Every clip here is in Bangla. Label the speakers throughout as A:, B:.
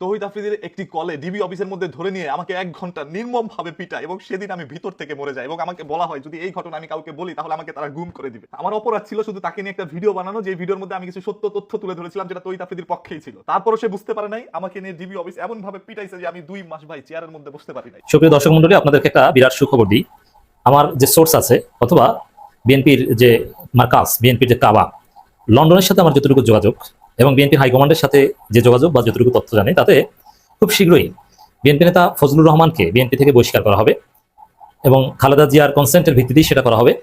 A: তহিদ আফ্রিদির একটি কলে ডিবি অফিসের মধ্যে ধরে নিয়ে আমাকে এক ঘণ্টা নির্মম ভাবে পিটা এবং সেদিন আমি ভিতর থেকে মরে যাই এবং আমাকে বলা হয়, যদি এই ঘটনা আমি কাউকে বলি, তাহলে আমাকে তারা গুম করে দিবে। আমার অপরাধ ছিল শুধু তাকে নিয়ে একটা ভিডিও বানানো, যে ভিডিওর মধ্যে আমি কিছু সত্য তথ্য তুলে ধরেছিলাম যেটা তহিদ আফ্রিদির পক্ষেই ছিল। তারপরও সে বুঝতে পারে নাই, আমাকে নিয়ে ডিবি অফিস এমন ভাবে পিটাইছে যে আমি দুই মাস ভাই চেয়ারের মধ্যে বসতে পারি নাই।
B: সুপ্রিয় দর্শক মন্ডলী আপনাদেরকে একটা বিরাট সুখবর দিই। আমার যে সোর্স আছে, অথবা বিএনপির যে মার্কাস বিএনপির যে কাবা, লন্ডনের সাথে আমার যতটুকু যোগাযোগ এবং বিএনপির হাইকমান্ডের সাথে যে যোগাযোগ বা যতটুকু তথ্য জানি তাতে খুব শীঘ্রই বিএনপি নেতা ফজলুর রহমানকে বিএনপি থেকে বহিষ্কার করা হবে এবং খালেদা জিয়ার কনসেন্টের ভিত্তিতেই সেটা করা হবে।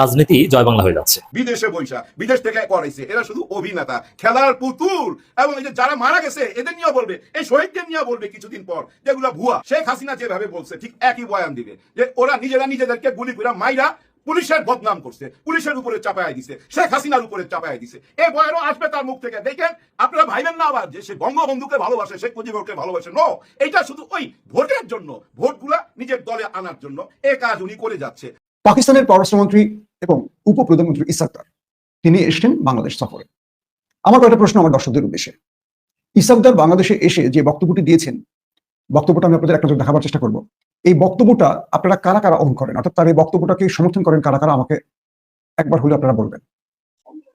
B: রাজনীতি জয় বাংলা হয়ে যাচ্ছে।
C: বিদেশে বৈশা, বিদেশ থেকে করাইছে এরা শুধু অভিনেতা, খেলার পুতুল এবং এই যে যারা মারা গেছে, এদের নিয়ে বলবে, এই শহীদদের নিয়ে বলবে কিছুদিন পর যেগুলো ভুয়া। শেখ হাসিনা যেভাবে বলছে, ঠিক একই বয়ান দিবে যে ওরা নিজেরা নিজেদেরকে গুলি করে মাইরা পুলিশের বদনাম করছে, পুলিশের উপরে চাপায় দিছে, শেখ হাসিনার উপরে চাপায় দিছে। এই বয়ানও আসবে তার মুখ থেকে। দেখেন, আপনারা ভাইবেন না আবার যে সে বঙ্গবন্ধুকে ভালোবাসে, শেখ মুজিবুরকে ভালোবাসে। নো এটা শুধু ওই ভোটের জন্য, ভোটগুলা নিজের দলে আনার জন্য। এ কাজ উনি করে যাচ্ছে।
D: পাকিস্তানের পররাষ্ট্রমন্ত্রী এবং উপপ্রধানমন্ত্রী ইসাকদার, তিনি এসেছেন বাংলাদেশ সফরে। আমার কয়েকটা প্রশ্ন আমার দর্শকদের উদ্দেশ্যে? ইসাকদার বাংলাদেশে এসে যে বক্তব্যটি দিয়েছেন, বক্তব্যটা আমি আপনাদের একটা দেখাবার চেষ্টা করব। এই বক্তব্যটা আপনারা কারা কারা অন করেন? অর্থাৎ তার এই বক্তব্যটাকে সমর্থন করেন কারা কারা? আমাকে একবার হলে আপনারা বলবেন।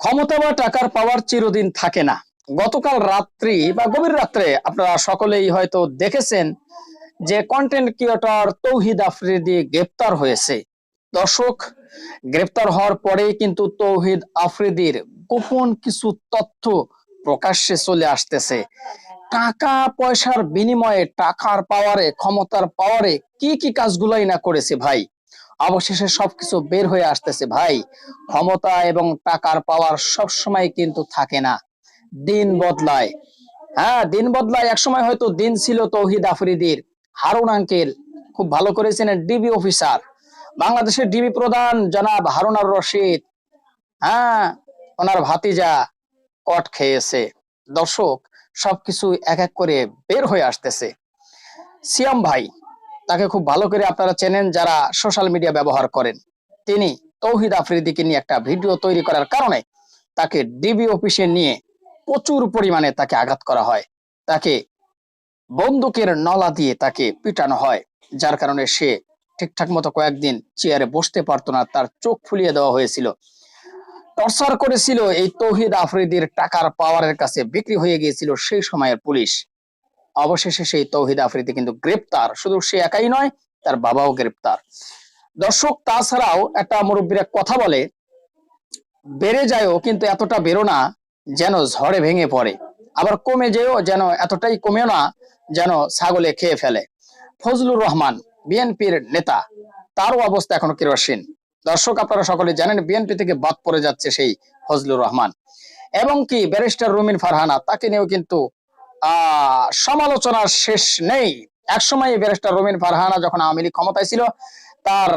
E: ক্ষমতা বা টাকার পাওয়ার চিরদিন থাকে না। গতকাল রাত্রি বা গভীর রাত্রে আপনারা সকলেই হয়তো দেখেছেন যে কন্টেন্ট ক্রিয়েটর তৌহিদ আফ্রিদি গ্রেপ্তার হয়েছে। দর্শক, গ্রেপ্তার হওয়ার পরেই কিন্তু তৌহিদ আফ্রিদির গোপন কিছু তথ্য প্রকাশ্যে চলে আসতেছে। টাকা পয়সার বিনিময়ে টাকার পাওয়ারে, ক্ষমতার পাওয়ারে কি কি কাজগুলাই না করেছে ভাই? অবশেষে সবকিছু বের হয়ে আসতেছে ভাই। ক্ষমতা এবং টাকার পাওয়ার সব সময় কিন্তু থাকে না। দিন বদলায়। হ্যাঁ দিন বদলায়। একসময় হয়তো দিন ছিল তৌহিদ আফ্রিদির। হারুন আঙ্কেল খুব ভালো করেছেন ডিবি অফিসার। বাংলাদেশের ডিবি প্রধান জনাব হারুন আর রশিদ। হ্যাঁ ওনার ভাতিজা কট খেয়েছে। দর্শক সবকিছু এক এক করে বের হয়ে আসতেছে। সিয়াম ভাই, তাকে খুব ভালো করে আপনারা চেনেন যারা সোশ্যাল মিডিয়া ব্যবহার করেন। তিনি তৌহিদ আফ্রিদিকে নিয়ে একটা ভিডিও তৈরি করার কারণে তাকে ডিবি অফিসে নিয়ে প্রচুর পরিমাণে তাকে আঘাত করা হয়। তাকে বন্দুকের নলা দিয়ে তাকে পিটানো হয়, যার কারণে সে ঠিকঠাক মতো কয়েকদিন চেয়ারে বসতে পারতো না, তার চোখ ফুলিয়ে দেওয়া হয়েছিল। টর্চার করেছিল, এই তৌহিদ আফ্রিদির টাকার পাওয়ারের কাছে বিক্রি হয়ে গিয়েছিল সেই সময়ের পুলিশ। অবশেষে সেই তৌহিদ আফ্রিদি কিন্তু গ্রেপ্তার। শুধু সে একাই নয়, তার বাবাও গ্রেপ্তার। দর্শক, তাছাড়াও একটা মুরব্বীরা কথা বলে, বেড়ে যায়ও কিন্তু এতটা বেরো না যেন ঝড়ে ভেঙে পড়ে। আবার কমে যেও যেন এতটাই কমেও না যেন ছাগলে খেয়ে ফেলে। ফজলুর রহমান, বিএনপির নেতা, তারও অবস্থা এখনও কেরোসিন। দর্শক, আপনারা সকলে জানেন বিএনপি থেকে বাদ পড়ে যাচ্ছে সেই ফজলুর রহমান। এবং কি, ব্যারিস্টার রুমিন ফারহানা, তাকে নিয়েও কিন্তু সমালোচনার শেষ নেই। একসময় ব্যারিস্টার রুমিন ফারহানা যখন আওয়ামী লীগ ক্ষমতায় ছিল, তার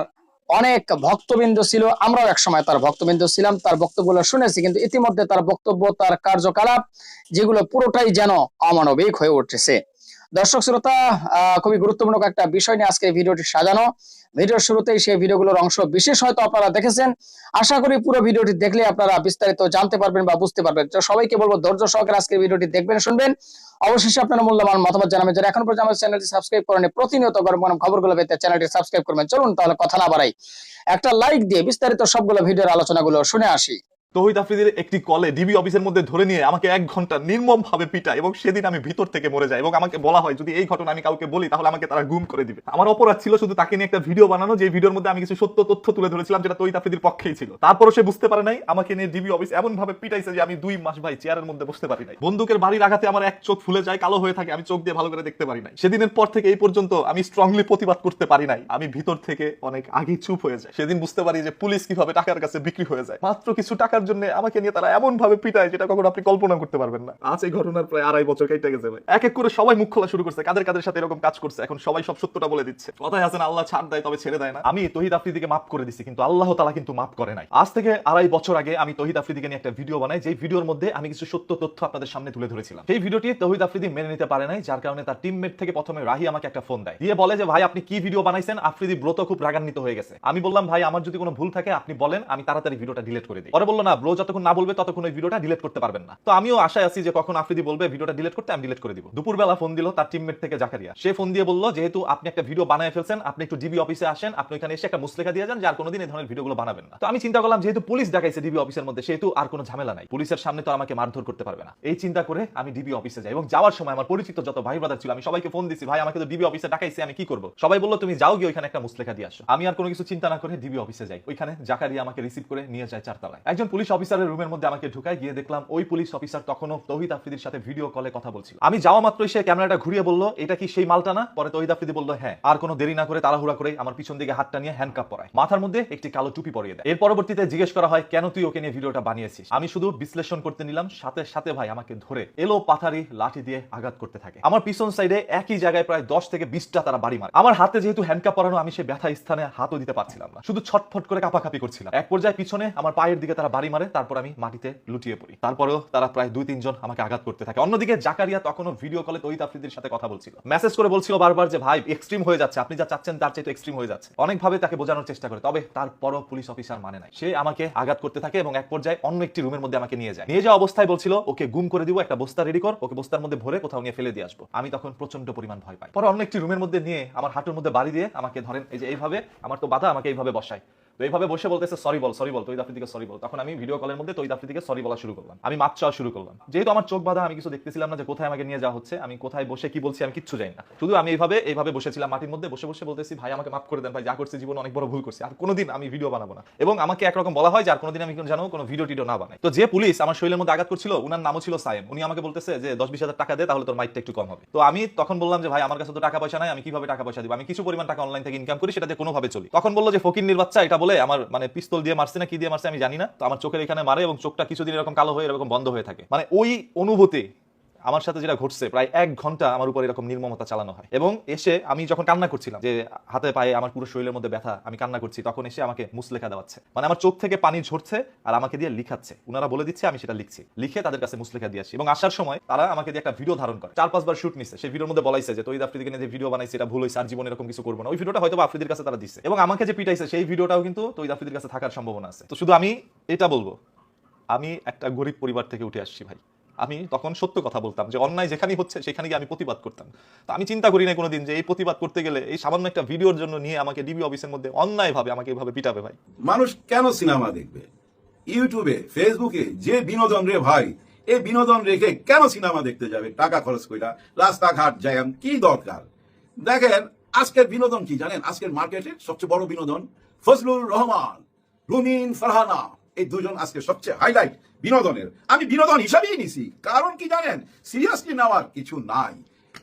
E: অনেক ভক্তবৃন্দ ছিল, আমরাও একসময় তার ভক্তবৃন্দ ছিলাম, তার বক্তব্যগুলো শুনেছি, কিন্তু ইতিমধ্যে তার বক্তব্য, তার কার্যকলাপ, যেগুলো পুরোটাই যেন অমানবিক হয়ে উঠেছে। দর্শক শ্রোতা খুবই গুরুত্বপূর্ণ একটা বিষয় নিয়ে আজকে ভিডিওটি সাজানো। ভিডিওর শুরুতেই সেই ভিডিওগুলোর অংশ বিশেষ হয়তো আপনারা দেখেছেন। আশা করি পুরো ভিডিওটি দেখলে আপনারা বিস্তারিত জানতে পারবেন বা বুঝতে পারবেন। তো সবাইকে বলব, ধৈর্য সহকারে আজকে ভিডিওটি দেখবেন, শুনবেন। অবশেষে আপনারা মূল্যবান মতামত জানাবেন। যারা এখন পর্যন্ত আমার চ্যানেলটি সাবস্ক্রাইব করেন প্রতিনিয়ত গরম খবরগুলো পেতে চ্যানেলটি সাবস্ক্রাইব করবেন। চলুন তাহলে কথা না বাড়াই। একটা লাইক দিয়ে বিস্তারিত সবগুলো ভিডিওর আলোচনাগুলো শুনে আসি।
A: তহিদ আফ্রিদির একটি কলে ডিবি অফিসের মধ্যে ধরে নিয়ে আমাকে এক ঘণ্টা নির্মম ভাবে পিটা এবং সেদিন আমি ভিতর থেকে মরে যাই এবং আমাকে বলা হয়, যদি এই ঘটনা আমি কাউকে বলি, তাহলে আমাকে তারা গুম করে দিবে। আমার অপরাধ ছিল শুধু তাকে নিয়ে একটা ভিডিও বানানো, যে ভিডিওর মধ্যে আমি কিছু সত্য তথ্য তুলে ধরেছিলাম, যেটা তহিদ আফ্রিদির পক্ষেই ছিল। তারপরও সে বুঝতে পারে নাই, আমাকে নিয়ে ডিবি অফিস এমন ভাবে পিটাইছে যে আমি দুই মাস ভাই চেয়ারের মধ্যে বসতে পারি নাই। বন্দুকের বাড়ির আঘাতে আমার এক চোখ ফুলে যায়, কালো হয়ে থাকে, আমি চোখ দিয়ে ভালো করে দেখতে পারি নাই। সেদিনের পর থেকে এই পর্যন্ত আমি স্ট্রংলি প্রতিবাদ করতে পারি নাই। আমি ভিতর থেকে অনেক আগে চুপ হয়ে যায় সেদিন বুঝতে পারি যে পুলিশ কীভাবে টাকার কাছে বিক্রি হয়ে যায়। মাত্র কিছু টাকার জন্য আমাকে নিয়ে তারা এমন ভাবে পিটায় যেটা কখনো আপনি কল্পনা করতে পারবেন না। আজ এই ঘটনার প্রায় আড়াই বছর কেটে গেছে ভাই। এক এক করে সবাই মুখ খোলা শুরু করছে কাদের কাদের সাথে এরকম কাজ করছে। এখন সবাই সব সত্যটা বলে দিচ্ছে। কথায় আছেন আল্লাহ ছাড় দেয় তবে ছেড়ে দেয় না। আমি তহিদ আফ্রিদিকে মাফ করে দিছি কিন্তু আল্লাহ তালা কিন্তু মাফ করে নাই। আজ থেকে আড়াই বছর আগে আমি তহিদ আফ্রিদিকে নিয়ে একটা ভিডিও বানাই যে ভিডিওর মধ্যে আমি কিছু সত্য তথ্য আপনাদের সামনে তুলে ধরেছিলাম। সেই ভিডিওটি তহিদ আফ্রিদি মেনে নিতে পারে নাই যার কারণে তার টিমমেট থেকে প্রথমে রাহি আমাকে একটা ফোন দেয়। দিয়ে বলে যে ভাই আপনি কি ভিডিও বানাইছেন? আফ্রিদি ব্রত খুব রাগান্বিত হয়ে গেছে। আমি বললাম ভাই আমার যদি কোনো ভুল থাকে আপনি বলেন আমি তাড়াতাড়ি ভিডিওটা ডিলিট করে দিই। পরে বলল না ব্রো যতক্ষণ না বলবে ততক্ষণ ওই ভিডিওটা ডিলিট করতে পারবেন না। তো আমিও আশায় আছি যে কখন আফ্রিদি বলবে, ভিডিওটা ডিলিট করতে আমি ডিলিট করে দিব। দুপুরবেলা ফোন দিল তার টিমমেট থেকে জাকারিয়া। সে ফোন দিয়ে বলল, যেহেতু আপনি একটা ভিডিও বানায় ফেলছেন, আপনি একটু ডিবি অফিসে আসেন, আপনি এখানে এসে একটা মুসলেখা দিয়ে যান, যে আর কোনোদিন এই ধরনের ভিডিওগুলো বানাবেন না। তো আমি চিন্তা করলাম, যেহেতু পুলিশ ডাকাইছে ডিবি অফিসের মধ্যে, সেহেতু আর কোনো ঝামেলা নাই। পুলিশের সামনে তো আমাকে মারধর করতে পারবে না। এই চিন্তা করে আমি ডিবি অফিসে যাই। এবং যাওয়ার সময় আমার পরিচিত যত ভাই ব্রাদার ছিল, আমি সবাইকে ফোন দিছি, ভাই, আমাকে তো ডিবি অফিসে ডাকাইছে, আমি কি করব? সবাই বলল, তুমি যাও গিয়ে ওইখানে একটা মুসলেখা দিয়ে আসো। আমি আর কোনো কিছু চিন্তা না করে ডিবি অফিসে যাই। ওইখানে জাকারিয়া আমাকে রিসিভ করে নিয়ে যায় চারতলায়। একজন পুলিশ অফিসারের রুমের মধ্যে আমাকে ঢুকায়, গিয়ে দেখলাম ওই পুলিশ অফিসার তখনও তহিদ আফ্রিদির সাথে ভিডিও কলে কথা বলছিল। আমি যাওয়া মাত্রই সে ক্যামেরাটা ঘুরিয়ে বলল, এটা কি সেই মালটা না? পরে তহিদ আফ্রিদি বলল হ্যাঁ আর কোনো দেরি না করে তাড়াহুড়া করে আমার পিছন দিকে হাতটা নিয়ে হ্যান্ডকাপ পরায়। মাথার মধ্যে একটি কালো টুপি পরিয়ে দেয় এর পরবর্তীতে জিজ্ঞেস করা হয়, কেন তুই ওকে নিয়ে ভিডিওটা বানিয়েছিস? আমি শুধু বিশ্লেষণ করতে নিলাম, সাথে সাথে ভাই আমাকে ধরে এলো পাথারি লাঠি দিয়ে আঘাত করতে থাকে। আমার পিছন সাইডে একই জায়গায় প্রায় দশ থেকে বিশটা তারা বাড়ি মারে। আমার হাতে যেহেতু হ্যান্ডকাপ পরানো, আমি সেই ব্যথা স্থানে হাতও দিতে পারছিলাম না। শুধু ছটফট করে কাপাকাপি করছিলাম। এক পর্যায়ে পিছনে আমার পায়ের দিকে তারা মারে তারপর আমি মাটিতে লুটিয়ে পড়ি। তারপরেও তারা প্রায় দুই তিনজন আমাকে আঘাত করতে থাকে। অন্যদিকে জাকারিয়া তখনও ভিডিও কলে তৈত আফ্রিদির সাথে কথা বলছিল। মেসেজ করে বলছিল বারবার যে, ভাই এক্সট্রিম হয়ে যাচ্ছে। আপনি যা চাচ্ছেন তার চাইতে এক্সট্রিম হয়ে যাচ্ছে। অনেকভাবে তাকে বোঝানোর চেষ্টা করে। তবে তারপরও পুলিশ অফিসার মানে নাই। সে আমাকে আঘাত করতে থাকে এবং এক পর্যায়ে অন্য একটি রুমের মধ্যে আমাকে নিয়ে যায়। নিয়ে যাওয়া অবস্থায় বলছিল, ওকে গুম করে দিব, একটা বস্তা রেডি কর, ওকে বস্তার মধ্যে ভরে কোথাও নিয়ে ফেলে দিয়ে আসব। আমি তখন প্রচণ্ড পরিমাণ ভয় পাই। পরে অন্য একটি রুমের মধ্যে নিয়ে আমার হাঁটুর মধ্যে বাড়ি দিয়ে আমাকে ধরেন, এই যে এইভাবে, আমার তো বাধা, আমাকে এইভাবে বসায়। তো এইভাবে বসে বলতেছে সরি বল সরি বল তৈদ আফ্রিদিকে সরি বল। তখন আমি ভিডিও কলের মধ্যে তৈদ আফ্রিদিকে সরি বলা শুরু করলাম। আমি মাপ চাওয়া শুরু করলাম। যেহেতু আমার চোখ বাধা, আমি কিছু দেখতেছিলাম না যে কোথায় আমাকে নিয়ে যাওয়া হচ্ছে, আমি কোথায় বসে কি বলছি, আমি কিচ্ছু জানি না। শুধু আমি এইভাবে এইভাবে বসেছিলাম মাটির মধ্যে, বসে বসে বলতেছি, ভাই, আমাকে মাফ করে দেন, ভাই, যা করছি জীবনে অনেক বড় ভুল করছি। আর কোনোদিন আমি ভিডিও বানাবো না। এবং আমাকে একরকম বলা হয় যে, আর কোনোদিন আমি জানো কোনো ভিডিও টিডিও না বানাই। তো যে পুলিশ আমার শরীরের মধ্যে আঘাত করছিল, উনার নামও ছিল সায়েম। উনি আমাকে বলতেছে যে, দশ বিশ হাজার টাকা দে, তাহলে তোর মাইকটা একটু কম হবে। তো আমি তখন বললাম যে, ভাই, আমার কাছে তো টাকা পয়সা নাই, আমি কীভাবে টাকা পয়সা দিব? আমি কিছু পরিমাণ টাকা অনলাইন থেকে ইনকাম করি সেটা দিয়ে কোনোভাবে চলি। তখন বলল যে ফকির বাচ্চা, এটা বলে আমার মানে পিস্তল দিয়ে মারছে না কি দিয়ে মারছে আমি জানি না। তো আমার চোখের এখানে মারে এবং চোখটা কিছুদিন এরকম কালো হয়ে এরকম বন্ধ হয়ে থাকে। মানে ওই অনুভূতি আমার সাথে যেটা ঘটছে, প্রায় এক ঘণ্টা আমার উপর এরকম নির্মমতা চালানো হয়। এবং এসে আমি যখন কান্না করছিলাম যে হাতে পায়ে আমার পুরো শরীরের মধ্যে ব্যথা, আমি কান্না করছি, তখন এসে আমাকে মুসলেখা দেওয়াচ্ছে। মানে আমার চোখ থেকে পানি ঝরছে আর আমাকে দিয়ে লিখাচ্ছে। ওনারা বলে দিচ্ছে, আমি সেটা লিখছি। লিখে তাদের কাছে মুসলেখা দিয়ে আসি। এবং আসার সময় তারা আমাকে দিয়ে একটা ভিডিও ধারণ করে। চার, পাঁচবার শুট নিছে। সেই ভিডিওর মধ্যে বলাইছে যে তৈদ আফ্রিদিকে যে ভিডিও বানাইছে, এটা ভুল হয়েছে আর জীবনে এরকম কিছু করব না। ওই ভিডিওটা হয়তো আফ্রিদির কাছে তারা দিচ্ছে এবং আমাকে যে পিটাইছে, সেই ভিডিওটাও কিন্তু তৈদ আফ্রিদির কাছে থাকার সম্ভাবনা আছে। তো শুধু আমি এটা বলব, আমি একটা গরিব পরিবার থেকে উঠে আসছি ভাই। আমি তখন সত্য কথা বলতাম যে অন্যায় যেখানেই হচ্ছে সেখানে গিয়ে আমি প্রতিবাদ করতাম। তো আমি চিন্তা করি না কোনোদিন যে এই প্রতিবাদ করতে গেলে এই সামান্য একটা ভিডিওর জন্য নিয়ে আমাকে ডিবি অফিসের মধ্যে অন্যায়ভাবে আমাকে এইভাবে পিটাবে ভাই।
C: মানুষ কেন সিনেমা দেখবে? ইউটিউবে, ফেসবুকে যে বিনোদন রে ভাই, এই বিনোদন রেখে কেন সিনেমা দেখতে যাবে? টাকা খরচ কইরা, রাস্তাঘাট জ্যাম, কি দরকার? দেখেন, আজকের বিনোদন কি জানেন? আজকের মার্কেটে সবচেয়ে বড় বিনোদন ফজলুর রহমান, রুমিন ফারহানা, এই দুজন আজকে সবচেয়ে হাইলাইট বিনোদনের। আমি বিনোদন হিসাবেই নিছি। কারণ কি জানেন? সিরিয়াসলি নেওয়ার কিছু নাই।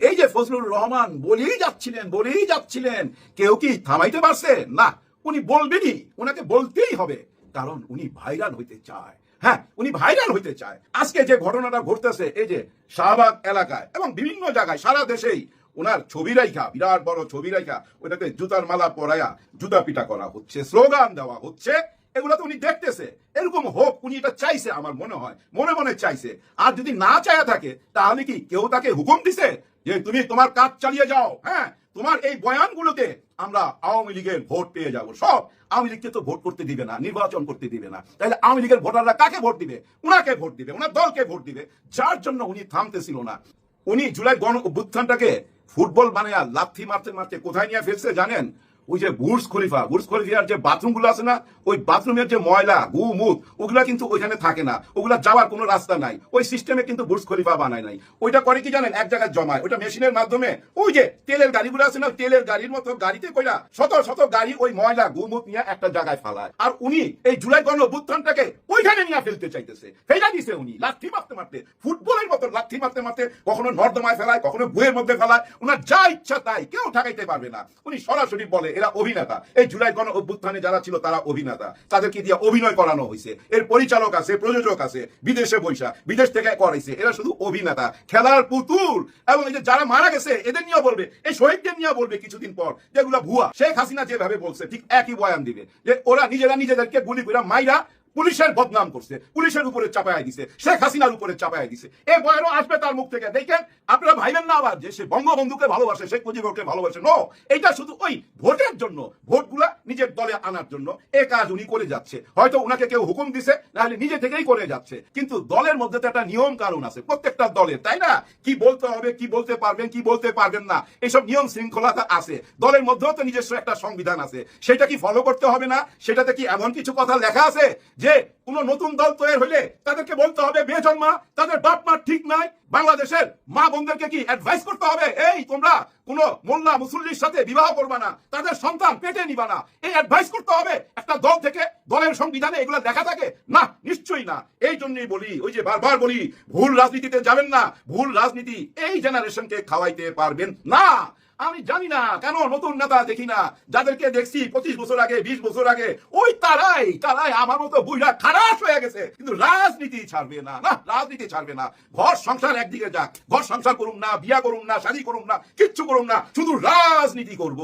C: এই যে ফজলুর রহমান বলেই যাচ্ছিলেন বলেই যাচ্ছিলেন, কেউ কি থামাইতে পারছে? না, উনি বলবেনই ওনাকে বলতেই হবে। কারণ উনি ভাইরাল হইতে চায়। হ্যাঁ উনি ভাইরাল হইতে চায়। আজকে যে ঘটনাটা ঘটতেছে, এই যে শাহবাগ এলাকায় এবং বিভিন্ন জায়গায়, সারা দেশেই ওনার ছবি রাইখা, বিরাট বড় ছবি রাইখা, ওটাতে জুতার মালা পরায়া জুতা পিটা করা হচ্ছে, স্লোগান দেওয়া হচ্ছে। এগুলো তো উনি দেখতেছে। এরকম হোক, উনি এটা চাইছে, আমার মনে হয়। মনে মনে চাইছে। আর যদি না চায়া থাকে, তাহলে কি কেউ তাকে হুকুম দিছে? যে তুমি তোমার কাজ চালিয়ে যাও হ্যাঁ? তোমার এই বয়ানগুলোতে আমরা আওয়ামী লীগের ভোট পেয়ে যাব। সব আওয়ামী লীগকে তো ভোট করতে দিবে না, নির্বাচন করতে দিবে না। তাহলে আওয়ামী লীগের ভোটাররা কাকে ভোট দিবে? উনাকে ভোট দিবে ওনার দলকে ভোট দিবে। যার জন্য উনি থামতেছিল না। উনি জুলাই গণ অভ্যুত্থানটাকে ফুটবল বানায়া লাথি মারতে মারতে কোথায় নিয়ে ফেলছে জানেন? ওই যে বুর্জ খলিফা বুর্জ খলিফার যে বাথরুমগুলো আছে না, ওই বাথরুমের যে ময়লা গু মুখ ওগুলা কিন্তু ওইখানে থাকে না। ওগুলা যাওয়ার কোনো রাস্তা নাই। ওই সিস্টেমে কিন্তু বুর্জ খলিফা বানায় নাই। ওইটা করে কি জানেন? এক জায়গায় জমায়। ওইটা মেশিনের মাধ্যমে ওই যে তেলের গাড়িগুলো আছে না তেলের গাড়ির মতো গাড়িতে কইরা শত শত গাড়ি ওই ময়লা গুমুখ নিয়ে একটা জায়গায় ফালায়। আর উনি এই জুলাই গণ অভ্যুত্থানটাকে ওইখানে নিয়ে ফেলতে চাইতেছে। ফেলা দিছে উনি, লাথি মারতে মারতে। ফুটবলের মতো লাঠি মারতে মারতে কখনো নর্দমায় ফেলায়, কখনো বুয়ের মধ্যে ফেলায়। উনার যা ইচ্ছা তাই, কেউ ঠকাইতে পারবে না। উনি সরাসরি বলে এরা অভিনেতা। এই জুলাই গণ অভ্যুত্থানে যারা ছিল, তারা অভিনেতা। তাদেরকে দিয়ে অভিনয় করানো হয়েছে। এর পরিচালক আছে, প্রযোজক আছে, বিদেশে বৈশা বিদেশ থেকে করাইছে। এরা শুধু অভিনেতা, খেলার পুতুল। এবং এই যে যারা মারা গেছে, এদের নিয়ে বলবে, এই শহীদদের নিয়ে বলবে কিছুদিন পর যেগুলো ভুয়া। শেখ হাসিনা যেভাবে বলছে, ঠিক একই বয়ান দিবে। যে ওরা নিজেরা নিজেদেরকে গুলি করে মাইরা পুলিশের বদনাম করছে, পুলিশের উপরে চাপায় দিছে, শেখ হাসিনার উপরে চাপায় দিছে। এ বয়ানও আসবে তার মুখ থেকে। দেখেন, আপনারা ভাইবেন না আবার যে সে বঙ্গবন্ধুকে ভালোবাসে, শেখ মুজিবুরকে ভালোবাসে। নো এটা শুধু ওই ভোটের জন্য, ভোটগুলা নিজের দলে আনার জন্য। এ কাজ উনি করে যাচ্ছে। হয়তো উনাকে কেউ হুকুম দিছে, নাহলে নিজে থেকেই করে যাচ্ছে। কিন্তু দলের মধ্যে তো একটা নিয়ম কানুন আছে, প্রত্যেকটা দলের, তাই না? কি বলতে হবে, কি বলতে পারবেন, কি বলতে পারবেন না এসব নিয়ম শৃঙ্খলতা আছে। দলের মধ্যেও তো নিজস্ব একটা সংবিধান আছে। সেটা কি ফলো করতে হবে না? সেটাতে কি এমন কিছু কথা লেখা আছে? যে কোন নতুন দল তৈরি হলে তাদেরকে বলতে হবে বেজন্মা তাদের বাপ মা ঠিক নাই, বাংলাদেশের মা বোনদেরকে কি অ্যাডভাইস করতে হবে? এই, তোমরা কোন মোল্লা মুসল্লির সাথে বিবাহ করবা না, তাদের সন্তান পেটে নিবা না। এই অ্যাডভাইস করতে হবে। একটা দল থেকে দলের সংবিধানে এগুলো দেখা থাকে? না, নিশ্চয়ই না। এই জন্যই বলি, ওই যে বারবার বলি, ভুল রাজনীতিতে যাবেন না, ভুল রাজনীতি এই জেনারেশনকে খাওয়াইতে পারবেন না। আমি জানি না, কেন নতুন নেতা দেখি না। যাদেরকে দেখছি পঁচিশ বছর আগে, বিশ বছর আগে, ওই তারাই তারাই আমার মতো বুইরা খারাপ হয়ে গেছে। কিন্তু রাজনীতি ছাড়বে না না, রাজনীতি ছাড়বে না। ঘর সংসার একদিকে যাক। ঘর সংসার করুন না, বিয়া করুন না শাড়ি করুন না, কিচ্ছু করুন না। শুধু রাজনীতি করব।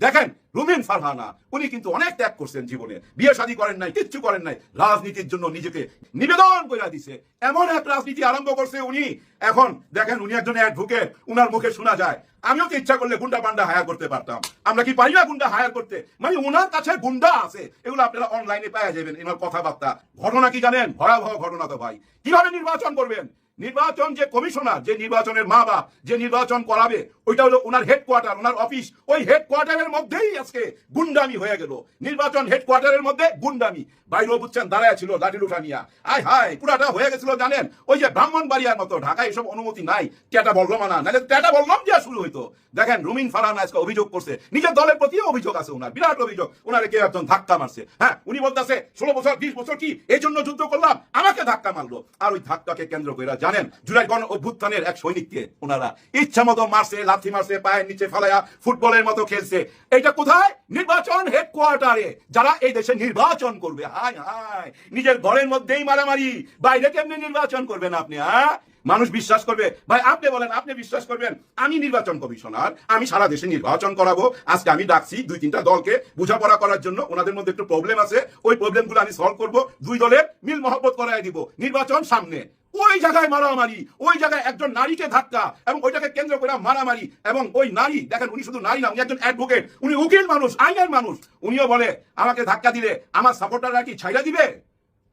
C: দেখেন, রুমিন ফারহানা, উনি কিন্তু অনেক ত্যাগ করছেন জীবনে। বিয়ে শাদী করেন নাই, কিচ্ছু করেন নাই, রাজনীতির জন্য নিজেকে নিবেদন করে দিছে। এমন এক রাজনীতি আরম্ভ করছে উনি। এখন দেখেন, উনি একজন অ্যাডভোকেট উনার মুখে শোনা যায়। আমিও তো ইচ্ছা করলে গুন্ডা পান্ডা হায়ার করতে পারতাম। আমরা কি পারি না গুন্ডা হায়ার করতে? মানে ওনার কাছে গুন্ডা আছে। এগুলো আপনারা অনলাইনে পাওয়া যাবেন, এনার কথাবার্তা। ঘটনা কি জানেন? ভয়াবহ ঘটনা তো ভাই। কীভাবে নির্বাচন করবেন? নির্বাচন যে কমিশনার, যে নির্বাচনের মা বাপ, যে নির্বাচন করাবে, ওইটা হলো ওনার হেডকোয়ার্টার ওনার অফিস ওই হেডকোয়ার্টারের মধ্যেই আজকে গুন্ডামি হয়ে গেল। নির্বাচন হেডকোয়ার্টারের মধ্যে গুন্ডামি। বাইরেও বুঝছেন দাঁড়ায় ছিল লাঠি লুঠা নিয়া। আয় হায়, পুরাটা হয়ে গেছিল, জানেন? ওই যে ব্রাহ্মণ বাড়িয়ার মতো, ঢাকায় এসব অনুমতি নাই। টেটা বললাম না, নাহলে টেটা বললাম দিয়া শুরু হইতো। দেখেন, রুমিন ফারহান আজকে অভিযোগ করছে। নিজের দলের প্রতিও অভিযোগ আছে ওনার, বিরাট অভিযোগ। ওনারে কেউ একজন ধাক্কা মারছে? হ্যাঁ উনি বলতেছে, ষোলো বছর, বিশ বছর কি? এই জন্য যুদ্ধ করলাম, আমাকে ধাক্কা মারলো। আর ওই ধাক্কাকে কেন্দ্র করে জানেন? জুলাই গণ অভ্যুত্থানের এক সৈনিককে ওনারা ইচ্ছা মতো মারছে, লাথি মারছে, পায়ের নিচে ফেলায়া ফুটবলের মতো খেলছে। এটা কোথায়? নির্বাচন হেডকোয়ার্টারে যারা এই দেশে নির্বাচন করবে, হায় হায়, নিজের ঘরের মধ্যেই মারামারি। বাইরে কেমনি নির্বাচন করবেন আপনি হ্যাঁ? মানুষ বিশ্বাস করবে। ভাই, আপনি বলেন, আপনি বিশ্বাস করবেন? আমি নির্বাচন কমিশনার, আমি সারা দেশে নির্বাচন করাবো। আজকে আমি ডাকছি দুই তিনটা দলকে বোঝাপড়া করার জন্য। ওনাদের মধ্যে একটু প্রবলেম আছে। ওই প্রবলেমগুলো আমি সলভ করব। দুই দলের মিল মহব্বত করাই দিব। নির্বাচন সামনে। ওই জায়গায় মারামারি, ওই জায়গায় একজন নারীকে ধাক্কা এবং ওইটাকে কেন্দ্র করে মারামারি এবং ওই নারী, দেখেন উনি শুধু নারী না, উনি একজন অ্যাডভোকেট উনি উকিল মানুষ, আইনের মানুষ। উনিও বলে, আমাকে ধাক্কা দিলে আমার সাপোর্টাররা কি ছাইরা দিবে?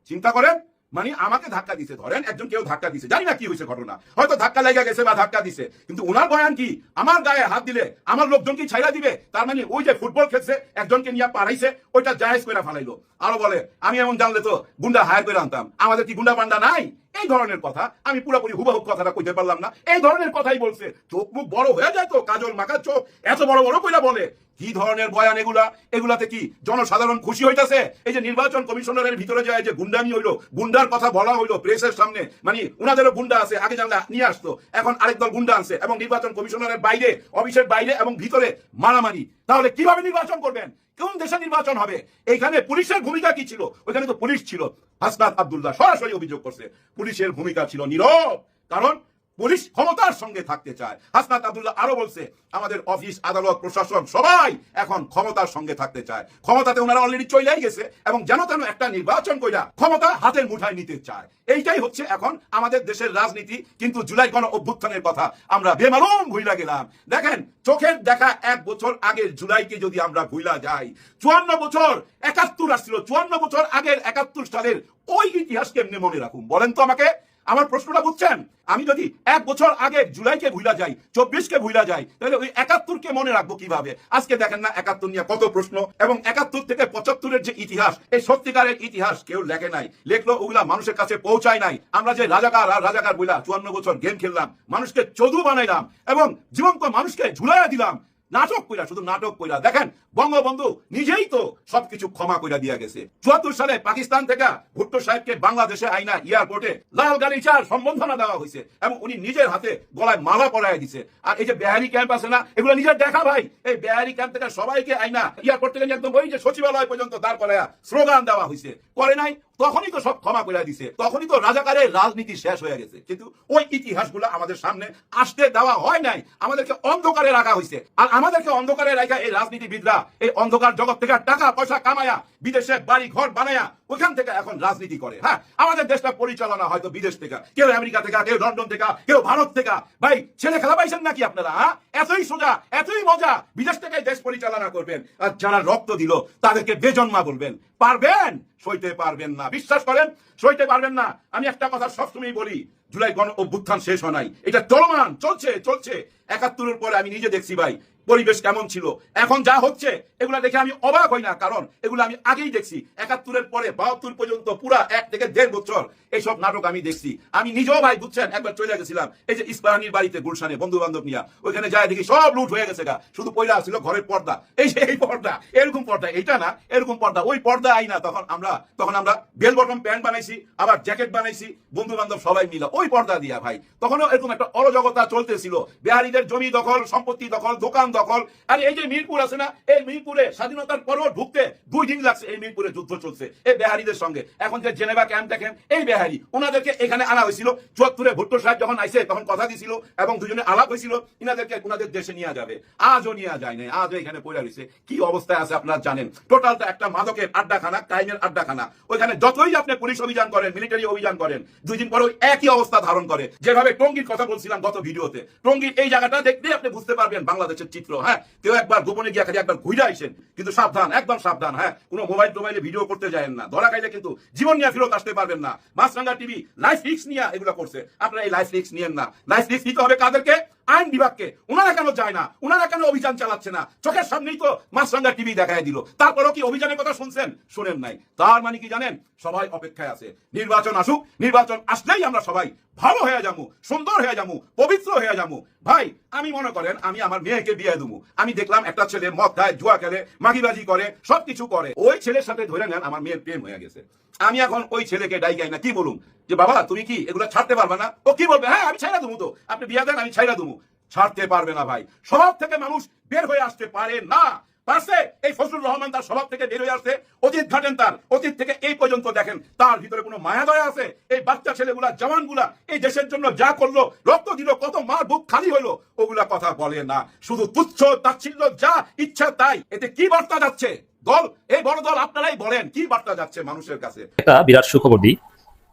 C: চিন্তা করেন। মানে আমাকে ধাক্কা দিছে, ধরেন একজন কেউ ধাক্কা দিছে, জানি না কি হয়েছে ঘটনা। হয়তো ধাক্কা লেগে গেছে বা ধাক্কা দিছে। কিন্তু ওনার বয়ান কি? আমার গায়ে হাত দিলে আমার লোকজন কি ছাইরা দিবে? তার মানে ওই যে ফুটবল খেলছে, একজনকে নিয়ে পাড়াইছে, ওইটা জায়েজ করে ফালাইলো। আরও বলে, আমি এমন জানলে তো গুন্ডা হায়ার করে আনতাম। আমাদের কি গুন্ডা পান্ডা নাই? এই ধরনের কথা আমি পুরোপুরি হুবাহু কথাটা কইতে পারলাম না। এই ধরনের কথাই বলছে। চোখ মুখ বড় হয়ে যায় তো, কাজল মাখার চোখ। এত বড় বড় কইরা বলে। কি ধরনের বয়ান এগুলা? এগুলাতে কি জনসাধারণ খুশি হইতাছে? এই যে নির্বাচন কমিশনারের ভিতরে যায় যে গুন্ডামি হইল, গুন্ডার কথা বলা হইল প্রেসের সামনে মানে উনাদেরও গুন্ডা আছে, আগে জানলে নিয়ে আসতো, এখন আরেক দল গুন্ডা আনছে, এবং নির্বাচন কমিশনারের বাইরে, অফিসের বাইরে এবং ভিতরে মারামারি। তাহলে কীভাবে নির্বাচন করবেন? কোন দেশে নির্বাচন হবে? এইখানে পুলিশের ভূমিকা কি ছিল? ওইখানে তো পুলিশ ছিল। হাসনাত আব্দুল্লাহ সরাসরি অভিযোগ করছে। পুলিশের ভূমিকা ছিল নীরব। কারণ পুলিশ ক্ষমতার সঙ্গে থাকতে চায়। হাসনাত আব্দুল্লাহ আরও বলছে, আমাদের অফিস, আদালত, প্রশাসন সবাই এখন ক্ষমতার সঙ্গে থাকতে চায়। ক্ষমতাতে ওনারা অলরেডি চলেই গেছে এবং যেন তেন একটা নির্বাচন কইরা ক্ষমতা হাতের মুঠায় নিতে চায়। এইটাই হচ্ছে এখন আমাদের দেশের রাজনীতি, কিন্তু জুলাই গণ অভ্যুত্থানের কথা আমরা বেমালুম ভুইলা গেলাম। দেখেন, চোখের দেখা এক বছর আগের জুলাইকে যদি আমরা ভুইলা যাই, চুয়ান্ন বছর একাত্তর আসছিল, চুয়ান্ন বছর আগের একাত্তর সালের ওই ইতিহাস কেমনে মনে রাখুন? বলেন তো আমাকে। আমার প্রশ্নটা বুঝছেন? আমি যদি এক বছর আগে জুলাইকে ভুলা যাই, চব্বিশকে ভুলা যাই, তাহলে ওই একাত্তরকে মনে রাখব কীভাবে? আজকে দেখেন না, একাত্তর নিয়ে কত প্রশ্ন। এবং একাত্তর থেকে পঁচাত্তরের যে ইতিহাস, এই সত্যিকারের ইতিহাস কেউ লেখে নাই। লেখলো, ওগুলা মানুষের কাছে পৌঁছায় নাই। আমরা যে রাজাকার আর রাজাকার বইলা চুয়ান্ন বছর গেম খেললাম, মানুষকে চদু বানাইলাম এবং জীবন্ত মানুষকে ঝুলাইয়া দিলাম। নাটক কইরা, শুধু নাটক কইরা। দেখেন, বঙ্গবন্ধু নিজেই তো সবকিছু ক্ষমা কইরা দিয়া গেছে। চুয়াত্তর সালে পাকিস্তান থেকে ভুট্টো সাহেবকে বাংলাদেশে আইনা এয়ারপোর্টে লাল গালিচার সম্বর্ধনা দেওয়া হয়েছে এবং উনি নিজের হাতে গলায় মালা পরায় দিছে। আর এই যে বেহারি ক্যাম্প আছে না, এগুলো নিজের দেখা ভাই। এই বেহারি ক্যাম্প থেকে সবাইকে আইনা এয়ারপোর্ট থেকে একদম ওই যে সচিবালয় পর্যন্ত দাঁড় করায়া স্লোগান দেওয়া হয়েছে। করে নাই তখনই তো সব ক্ষমা করে দিছে। তখনই তো রাজাকারের রাজনীতি শেষ হয়ে গেছে। কিন্তু ওই ইতিহাসগুলো আমাদের সামনে আসতে দেওয়া হয় নাই। আমাদেরকে অন্ধকারে রাখা হয়েছে আর আমাদেরকে অন্ধকারে রাখা এই রাজনীতিবিদরা, এই অন্ধকার জগৎ থেকে টাকা, পয়সা কামায়া, বিদেশে বাড়ি, ঘর বানায়া ওখান থেকে এখন রাজনীতি করে হ্যাঁ? আমাদের দেশটা পরিচালনা হয়তো বিদেশ থেকে। কেউ আমেরিকা থেকে, কেউ লন্ডন থেকে, কেউ ভারত থেকে। ভাই, ছেলে খেলা পাইছেন নাকি আপনারা হ্যাঁ? এতই সোজা, এতই মজা বিদেশ থেকে দেশ পরিচালনা করবেন। আর যারা রক্ত দিল, তাদেরকে বেজন্মা বলবেন। পারবেন? সইতে পারবেন না। বিশ্বাস করেন? সইতে পারবেন না। আমি একটা কথা সবসময় বলি, জুলাই গণ অভ্যুত্থান শেষ হয় নাই। এটা চলমান, চলছে চলছে। একাত্তরের পরে আমি নিজে দেখছি ভাই, পরিবেশ কেমন ছিল। এখন যা হচ্ছে, এগুলা দেখে আমি অবাক হই না, কারণ এগুলো আমি আগেই দেখছি। একাত্তরের পরে বাহাত্তর পর্যন্ত পুরা এক থেকে দেড় বছর এইসব নাটক আমি দেখছি। আমি নিজেও ভাই, বুঝছেন, একবার চলে গেছিলাম, এই যে ইস্পাহানির বাড়িতে গুলশানে বন্ধু বান্ধব নিয়ে, ওইখানে যায় দেখি সব লুট হয়ে গেছে গা। শুধু পয়লা ছিল ঘরের পর্দা। এই যে এই পর্দা, এরকম পর্দা এটা না, এরকম পর্দা, ওই পর্দা আই না, তখন আমরা তখন আমরা বেল বটম প্যান্ট বানাইছি, আবার জ্যাকেট বানাইছি বন্ধু বান্ধব সবাই মিলে, ওই পর্দা দিয়া ভাই। তখনও এরকম একটা অরজগতা চলতেছিল। বিহারীদের জমি দখল, সম্পত্তি দখল, দোকান দখল। আর এই যে মিরপুর আছে না, এই মিরপুরে স্বাধীনতার পরও ঢুকতে দুই দিন লাগছে এই মিরপুরে যুদ্ধ চলছে, এই বেহারিদের সঙ্গে। এখন যে জেনেভা ক্যাম্প দেখেন, এই বেহারি, ওনাদেরকে এখানে আনা হয়েছিল। চুয়াত্তরে ভুট্টো সাহেব যখন আইসে তখন কথা দিছিল এবং দুজনে আলাপ হয়েছিল, ইনাদেরকে ওনাদের দেশে নিয়ে যাবে। আজও নিয়ে যায় নাই, আজও এখানে পড়ে রয়েছে। কি অবস্থায় আছে আপনারা জানেন? টোটালটা একটা মাদকের আড্ডাখানা, ক্রাইমের আড্ডাখানা। ওইখানে যতই আপনি পুলিশ অভিযান করেন, মিলিটারি অভিযান করেন, দুই দিন পরে একই অবস্থা ধারণ করে। যেভাবে টঙ্গির কথা বলছিলাম গত ভিডিওতে, টঙ্গির এই জায়গাটা দেখলেই আপনি বুঝতে পারবেন বাংলাদেশের চিত্র হ্যাঁ? কেউ একবার গোপনে গিয়ে খালি একবার ঘুরে আইসেন, কিন্তু সাবধান, একদম সাবধান হ্যাঁ? কোনো মোবাইল টোবাইলে ভিডিও করতে যায় না। ধরা খাইলে কিন্তু জীবন নিয়ে ফেরত আসতে পারবেন না। মাছরাঙ্গা টিভি লাইফ রিক্স নিয়ে এগুলো করছে। আপনারা এই লাইফ রিক্স নিয়েন না। লাইফ রিক্স নিতে হবে কাদেরকে? আইন বিভাগকে। ওনারা কেন যায় না? ওনারা কেন অভিযান চালাচ্ছে না? চোখের সামনেই তো মাছরাঙ্গা টিভি দেখায় দিল। তারপরও কি অভিযানের কথা শুনছেন? শুনেন নাই। তার মানে কি জানেন? সবাই অপেক্ষায় আছে। নির্বাচন আসুক। নির্বাচন আসলেই আমরা সবাই ভালো হয়ে যাব সুন্দর হয়ে যাব পবিত্র হয়ে যাব ভাই আমি মনে করেন, আমি আমার মেয়েকে বিয়ে দেবো। আমি দেখলাম একটা ছেলে মদ খায়, জুয়া খেলে, মাগিবাজি করে, সবকিছু করে। ওই ছেলের সাথে ধরে নেন, আমার মেয়ের প্রেম হয়ে গেছে। আমি এখন ওই ছেলেকে ডাই গাই না, কি বলুন যে বাবা, তুমি কি এগুলো ছাড়তে পারবে না? ও কি বলবে? হ্যাঁ আমি ছাইরা দেবো তো। আপনি বিয়ে দেন, আমি ছাইরা দেবো। ছাড়তে পারবে না ভাই। সব থেকে মানুষ বের হয়ে আসতে পারে না। পারছে এই ফজলুর রহমান তার স্বভাব থেকে বের হয়ে আসছে অতীত ঘাটেন তার। অতীত থেকে এই পর্যন্ত দেখেন, তার ভিতরে কোনো মায়া দয়া আছে? এই বাচ্চা ছেলেগুলা, জওয়ানগুলা, এই দেশের জন্য যা করল, রক্ত দিল, কত মার বুক খালি হলো ওগুলা কথা বলে না। শুধু তুচ্ছ, তাচ্ছিল্য, যা ইচ্ছা তাই। এতে কি বার্তা যাচ্ছে? দল, এই বড় দল আপনারাই বলেন, কি বার্তা যাচ্ছে মানুষের কাছে?
B: একটা বিরাট সুখবর দিই।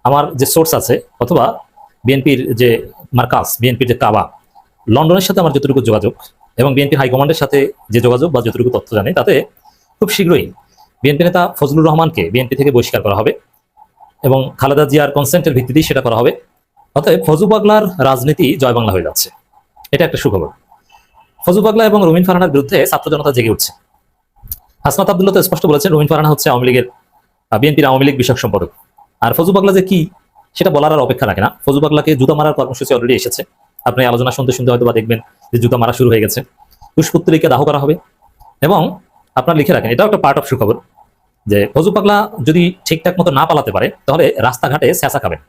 B: আমার যে সোর্স আছে, অথবা বিএনপির যে মার্কাস বিএনপির যে কাবা, লন্ডনের সাথে আমার যতটুকু যোগাযোগ এবং বিএনপি হাইকমান্ডের সাথে যে যোগাযোগ বা যতটুকু তথ্য জানে, তাতে খুব শীঘ্রই বিএনপি নেতা ফজলুর রহমানকে বিএনপি থেকে বহিষ্কার করা হবে এবং খালেদা জিয়ার কনসেন্টের ভিত্তিতেই সেটা করা হবে। অতএব ফজু পাগলার রাজনীতি জয় বাংলা হয়ে যাচ্ছে। এটা একটা সুখবর। ফজু পাগলা এবং রুমিন ফারহানার বিরুদ্ধে ছাত্র জনতা জেগে উঠছে। হাসনাত আবদুল্লাহ তো স্পষ্ট বলেছেন, রুমিন ফারহানা হচ্ছে আওয়ামী লীগের বিএনপির আওয়ামী লীগ বিষয়ক সম্পাদক। আর ফজু পাগলা যে কি, সেটা বলার আর অপেক্ষা রাখে না। ফজু পাগলাকে জুতা মারার কর্মসূচি অলরেডি এসেছে। আপনি আলোচনা শুনতে শুনতে হয়তো বা দেখবেন যে জুতা মারা শুরু হয়ে গেছে। পুষ্পত্তরীকে দাহ করা হবে এবং আপনার লিখে রাখেন, এটাও একটা পার্ট অফ সুখবর, যে ফজু পাগলা যদি ঠিকঠাক মতো না পালাতে পারে, তাহলে রাস্তাঘাটে স্যাঁচা খাবেন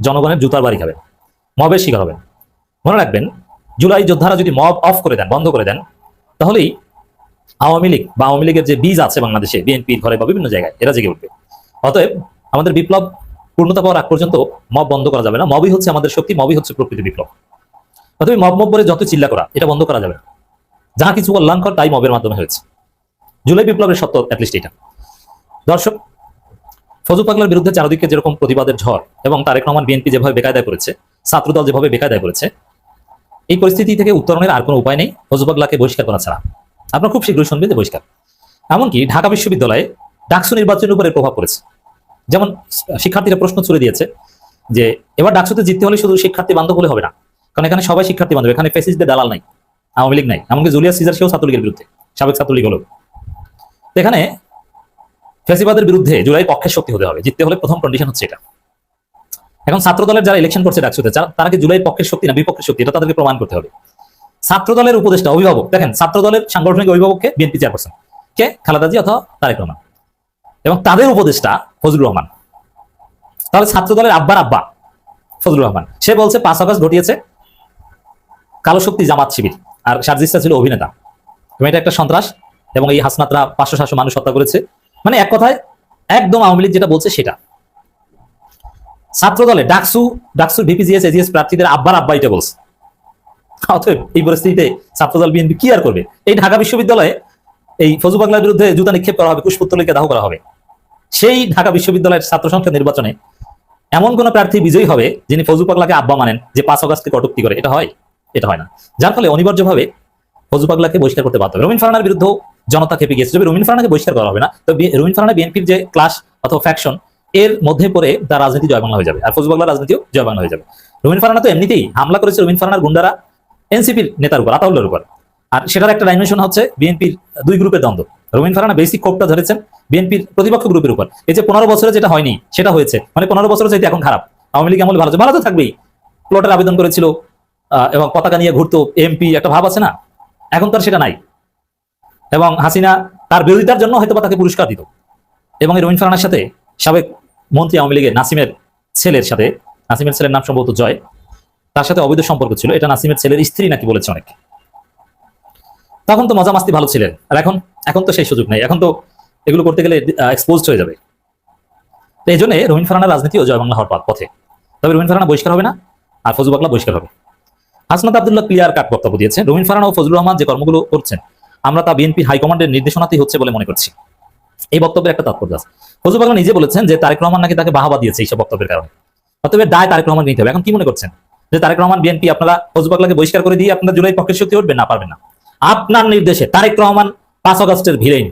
B: জনগণের জুতার বাড়ি খাবেন মবের শিকার হবেন মনে রাখবেন, জুলাই যোদ্ধারা যদি মব অফ করে দেন, বন্ধ করে দেন, তাহলেই আওয়ামী লীগ বা আওয়ামী লীগের যে বীজ আছে বাংলাদেশে, বিএনপির ঘরে বা বিভিন্ন জায়গায়, এরা জেগে উঠবে। অতএব আমাদের বিপ্লব পূর্ণতা পাওয়ার আগ পর্যন্ত মব বন্ধ করা যাবে না, মবই হচ্ছে আমাদের শক্তি, মবই হচ্ছে প্রকৃতি বিপ্লব। অতএব মব মব বলে যত চিল্লা করা, এটা বন্ধ করা যাবে যাহা কিছু কল্যাণকর তাই মবের মাধ্যমে হয়েছে। জুলাই বিপ্লবের সত্য অ্যাটলিস্ট এটা। দর্শক ফজু পাগলার বিরুদ্ধে চারদিকে যেরকম প্রতিবাদের ঝড় এবং তারেক রহমান বিএনপি যেভাবে বেকায়দায় করেছে, ছাত্রদল যেভাবে বেকায়দায় করেছে, এই পরিস্থিতি থেকে উত্তরণের আর কোনো উপায় নেই। ফজু পাগলাকে বহিষ্কার করা ছাড়া। আপনারা খুব শীঘ্রই শুনবেন যে বহিষ্কার। এমনকি ঢাকা বিশ্ববিদ্যালয়ে ডাকসু নির্বাচনের উপরে প্রভাব পড়েছে। যেমন, শিক্ষার্থীরা প্রশ্ন ছুড়ে দিয়েছে যে, এবার ডাকসুতে জিততে হলে শুধু শিক্ষার্থী বান্ধব হলে হবে না। কারণ এখানে সবাই শিক্ষার্থী বান্ধব, এখানে ফেসিসদের দালাল নাই, আওয়ামী লীগ নাই, এমনকি জুলিয়াস সিজার সেও ছাত্রলীগের বিরুদ্ধে, সাবেক ছাত্রলীগ হলো এখানে ফেসিবাদের বিরুদ্ধে জুলাই পক্ষের শক্তি হতে হবে, জিততে হলে প্রথম কন্ডিশন হচ্ছে এটা। এখন ছাত্র দলের যারা ইলেকশন করছে ডাকসুতে তারা কি জুলাই পক্ষের শক্তি না বিপক্ষের শক্তি, এটা তাদেরকে প্রমাণ করতে হবে। ছাত্র দলের উপদেষ্টা, অভিভাবক, দেখেন ছাত্র দলের সাংগঠনিক অভিভাবককে বিএনপি চেয়ারপারসন, কে? খালেদা জি অথবা তারেক রহমান। এবং তাদের উপদেষ্টা ফজলুর রহমান। তাহলে ছাত্র দলের আব্বার আব্বা, ফজলুর রহমান, সে বলছে পাঁচ আগস্ট ঘটিয়েছে কালো শক্তি জামাত শিবির। আর সার্জিসটা ছিল অভিনেতা। এবং এটা একটা সন্ত্রাস এবং এই হাসনাতরা পাঁচশো সাতশো মানুষ হত্যা করেছে। মানে এক কথায়, একদম আওয়ামী লীগ যেটা বলছে সেটা। ছাত্র দলে ডাকসু ডাকসু ডিপিজিএস এজিএস প্রার্থীদের আব্বার আব্বা এটা বলছে। অতএব এই পরিস্থিতিতে ছাত্রদল বিএনপি কি আর করবে? এই ঢাকা বিশ্ববিদ্যালয়ে এই ফজু বাংলার বিরুদ্ধে জুতা নিক্ষেপ করা হবে, কুশপুত্তলিকে দাহ করা হবে। সেই ঢাকা বিশ্ববিদ্যালয়ের ছাত্র সংসদ নির্বাচনে এমন কোন প্রার্থী বিজয়ী হবে যিনি ফজু পাগলাকে আব্বা মানেন, যে পাঁচ অগাস্টকে কটুক্তি করে। এটা হয়? এটা হয় না। যার ফলে অনিবার্যভাবে ফজু পাগলাকে বহিষ্কার করতে বাধ্য হবে। রুমিন ফারানার বিরুদ্ধে জনতা খেপে গিয়েছে তবে রুমিন ফারানাকে বহিষ্কার করা হবে না। তো রুমিন ফারানা বিএনপির যে ক্লাস অথবা ফ্যাকশন এর মধ্যে পড়ে তার রাজনীতি জয় বাংলা হয়ে যাবে আর ফজু পাগলার রাজনীতিও জয় বাংলা হয়ে যাবে। রুমিন ফারানা তো এমনিতেই হামলা করেছে রুমিন ফারানার গুন্ডারা এনসিপির নেতার উপর আতাউল্লার উপর। আর সেটার একটা ডাইমেনশন হচ্ছে বিএনপির দুই গ্রুপের দ্বন্দ্ব। রুমিন ফারানা বেসিক কোপটা ধরেছেন বিএনপির প্রতিপক্ষ গ্রুপের উপর। এই যে পনেরো বছরে যেটা হয়নি, সেটা হয়েছে। মানে পনেরো বছরে চাইতে এখন খারাপ। আওয়ামী লীগ আমল ভালো ভালো তো থাকবেই। প্লটের আবেদন করেছিল এবং পতাকা নিয়ে ঘুরতো এমপি একটা ভাব আছে না? এখন তার সেটা নাই। এবং হাসিনা তার বিরোধিতার জন্য হয়তো তাকে পুরস্কার দিত। এবং এই রবীন্দ্র ফারানার সাথে সাবেক মন্ত্রী আওয়ামী লীগের নাসিমের ছেলের সাথে, নাসিমের ছেলের নাম সম্ভবত জয়, তার সাথে অবৈধ সম্পর্ক ছিল। এটা নাসিমের ছেলের স্ত্রী নাকি বলেছে অনেক। তখন তো মজা মাস্তি ভালো ছিলেন। আর এখন এখন তো সেই সুযোগ নেই। এখন তো এগুলো করতে গেলে এক্সপোজড হয়ে যাবে। এই জন্য রবীন্দ্র ফারানার ও জয় বাংলা হওয়ার পথ- তবে রবীন্দ্র ফারানা বহিষ্কার হবে না, আর ফজল বাংলা বহিষ্কার হবে। হাসনাত আবদুল্লাহ ক্লিয়ার কাট বক্তব্য দিয়েছে রবীন্দ্র ফারানা ও ফজলুর রহমান যে কর্মগুলো করছেন, আমরা তা বিএনপি হাইকমান্ডের নির্দেশনাতেই হচ্ছে বলে মনে করছি। এই বক্তব্যের একটা তাৎপর্য আছে। ফজল বাংলা নিজে বলেছেন যে তারেক রহমান নাকি তাকে বাহাবা দিয়েছে এইসব বক্তব্যের কারণে। অতএব দায় তারেক রহমান নিতে হবে। এখন কি মনে করছেন? যে তারেক রহমান বিএনপি আপনারা ফজল বাংলাকে বহিষ্কার করে দিয়ে আপনারা জুলাই পক্ষের শক্তি উঠবেন না, পারবেন না। আপনার নির্দেশে তারেক রহমান পাঁচ অগস্টের ভিলেন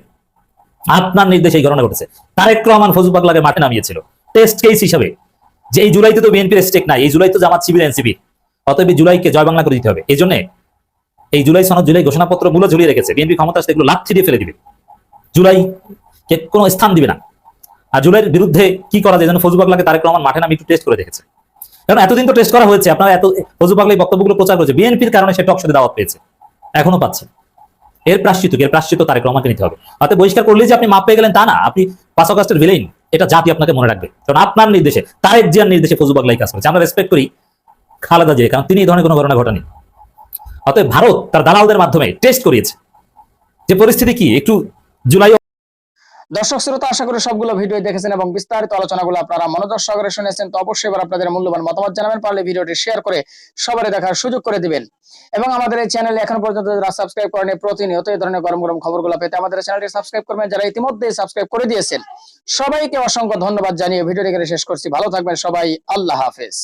B: আপনার নির্দেশে এই ঘটনা ঘটেছে। তারেক রহমান ফজল পাগলাকে মাঠে নামিয়েছিল। টেস্ট কেস হিসাবে। যে এই জুলাইতে তো বিএনপির স্টেক নাই, এই জুলাই তো জামাত শিবির, এনসিপি। অতএব জুলাইকে জয় বাংলা করে দিতে হবে। এই জন্য এই জুলাই সনদ, জুলাই ঘোষণাপত্র মূল্য ঝুলিয়ে রেখেছে। বিএনপি ক্ষমতা আসলে এগুলো লাথি দিয়ে ফেলে দিবে। জুলাই কে কোনো স্থান দিবে না। আর জুলাইয়ের বিরুদ্ধে কি করা যায়? যেন ফজল পাগলাকে তারেক রহমান মাঠে নামিয়ে একটু টেস্ট করে দেখেছে। কারণ এতদিন তো টেস্ট করা হয়েছে। আপনারা এত ফজল পাগলা বক্তব্যগুলো প্রচার করেছে। বিএনপির কারণে সে টকশোতে দাওয়াত পেয়েছে। এখনও পাচ্ছে। এর প্রাশ্চিত? এর প্রাশ্চিত তারেক রহমানকে নিতে হবে। অর্থাৎ বহিষ্কার করলে যে আপনি মাপ পেয়ে গেলেন তা না। আপনি পাঁচ অগাস্টের ভিলেন এটা জাতি আপনাকে মনে রাখবে। কারণ আপনার নির্দেশে, তারেক জিয়ার নির্দেশে ফজু বাগলাই কাজ করেছে। আমরা রেসপেক্ট করি খালেদা জিয়া, কারণ তিনি এই ধরনের কোনো ঘটনা ঘটানি। অতএব ভারত তার দালালদের মাধ্যমে টেস্ট করিয়েছে। যে পরিস্থিতি কি? একটু জুলাই
E: দর্শক, শ্রোতা, আশা করি সবগুলো ভিডিও দেখেছেন এবং বিস্তারিত আলোচনাগুলো আপনারা মনোযোগ সহকারে শুনেছেন। তো অবশ্যই এবার আপনাদের মূল্যবান মতামত জানাবেন, পারলে ভিডিওটি শেয়ার করে সবারই দেখার সুযোগ করে দিবেন। এবং আমাদের এই চ্যানেলে এখন পর্যন্ত যারা সাবস্ক্রাইব করেনি প্রতিনিয়ত এই ধরনের গরম গরম খবরগুলো পেতে আমাদের চ্যানেলটি সাবস্ক্রাইব করবেন। যারা ইতিমধ্যে সাবস্ক্রাইব করে দিয়েছেন, সবাইকে অসংখ্য ধন্যবাদ জানিয়ে ভিডিওটি এখানে শেষ করছি। ভালো থাকবেন সবাই, আল্লাহ হাফেজ।